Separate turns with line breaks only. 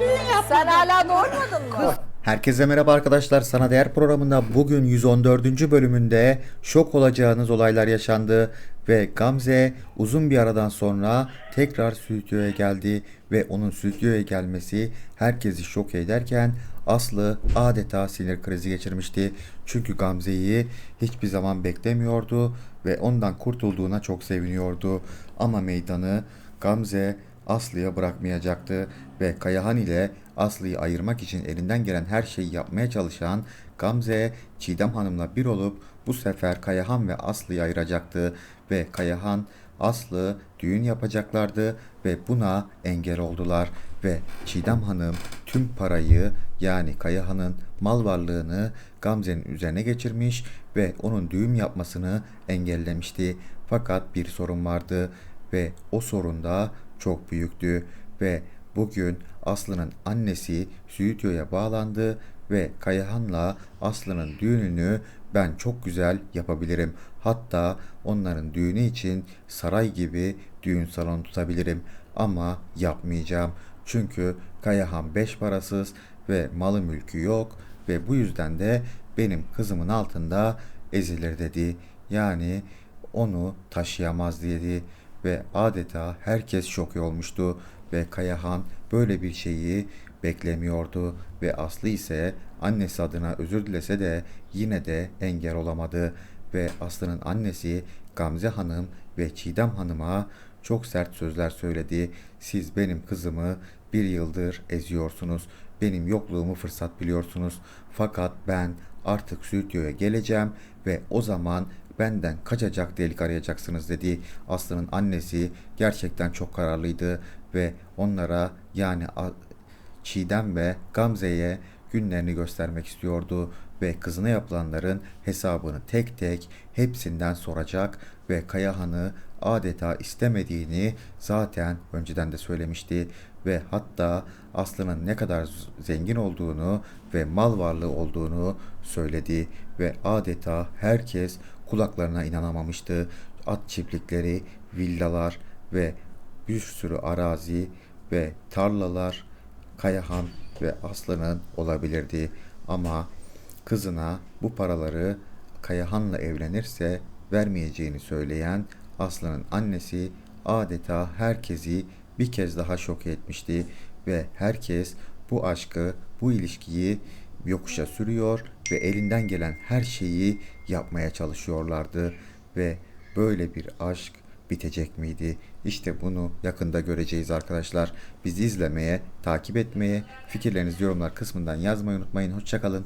düğün yap.
Sen hala doymadın mı?
Herkese merhaba arkadaşlar. Sana Değer programında bugün 114. bölümünde şok olacağınız olaylar yaşandı ve Gamze uzun bir aradan sonra tekrar stüdyoya geldi ve onun stüdyoya gelmesi herkesi şok ederken Aslı adeta sinir krizi geçirmişti. Çünkü Gamze'yi hiçbir zaman beklemiyordu ve ondan kurtulduğuna çok seviniyordu. Ama meydanı Gamze Aslı'ya bırakmayacaktı ve Kayahan ile Aslı'yı ayırmak için elinden gelen her şeyi yapmaya çalışan Gamze, Çiğdem Hanım'la bir olup bu sefer Kayahan ve Aslı'yı ayıracaktı ve Kayahan, Aslı düğün yapacaklardı ve buna engel oldular ve Çiğdem Hanım tüm parayı yani Kayahan'ın mal varlığını Gamze'nin üzerine geçirmiş ve onun düğün yapmasını engellemişti. Fakat bir sorun vardı ve o sorun da çok büyüktü ve bugün Aslı'nın annesi stüdyoya bağlandı ve Kayahan'la Aslı'nın düğününü ben çok güzel yapabilirim. Hatta onların düğünü için saray gibi düğün salonu tutabilirim ama yapmayacağım. Çünkü Kayahan beş parasız ve malı mülkü yok ve bu yüzden de benim kızımın altında ezilir dedi. Yani onu taşıyamaz dedi ve adeta herkes şok olmuştu ve Kayahan böyle bir şeyi beklemiyordu ve Aslı ise annesi adına özür dilese de yine de engel olamadı ve Aslı'nın annesi Gamze Hanım ve Çiğdem Hanım'a çok sert sözler söyledi. Siz benim kızımı bir yıldır eziyorsunuz. Benim yokluğumu fırsat biliyorsunuz. Fakat ben artık stüdyoya geleceğim ve o zaman benden kaçacak delik arayacaksınız dedi. Aslı'nın annesi gerçekten çok kararlıydı ve onlara yani Çiğdem ve Gamze'ye günlerini göstermek istiyordu ve kızına yapılanların hesabını tek tek hepsinden soracak ve Kayahan'ı adeta istemediğini zaten önceden de söylemişti ve hatta Aslı'nın ne kadar zengin olduğunu ve mal varlığı olduğunu söyledi ve adeta herkes kulaklarına inanamamıştı. At çiftlikleri, villalar ve bir sürü arazi ve tarlalar Kayahan ve Aslı'nın olabilirdi. Ama kızına bu paraları Kayahan'la evlenirse vermeyeceğini söyleyen Aslı'nın annesi adeta herkesi bir kez daha şok etmişti ve herkes bu aşkı, bu ilişkiyi yokuşa sürüyor ve elinden gelen her şeyi yapmaya çalışıyorlardı ve böyle bir aşk bitecek miydi? İşte bunu yakında göreceğiz arkadaşlar. Bizi izlemeye, takip etmeye, fikirlerinizi yorumlar kısmından yazmayı unutmayın. Hoşçakalın.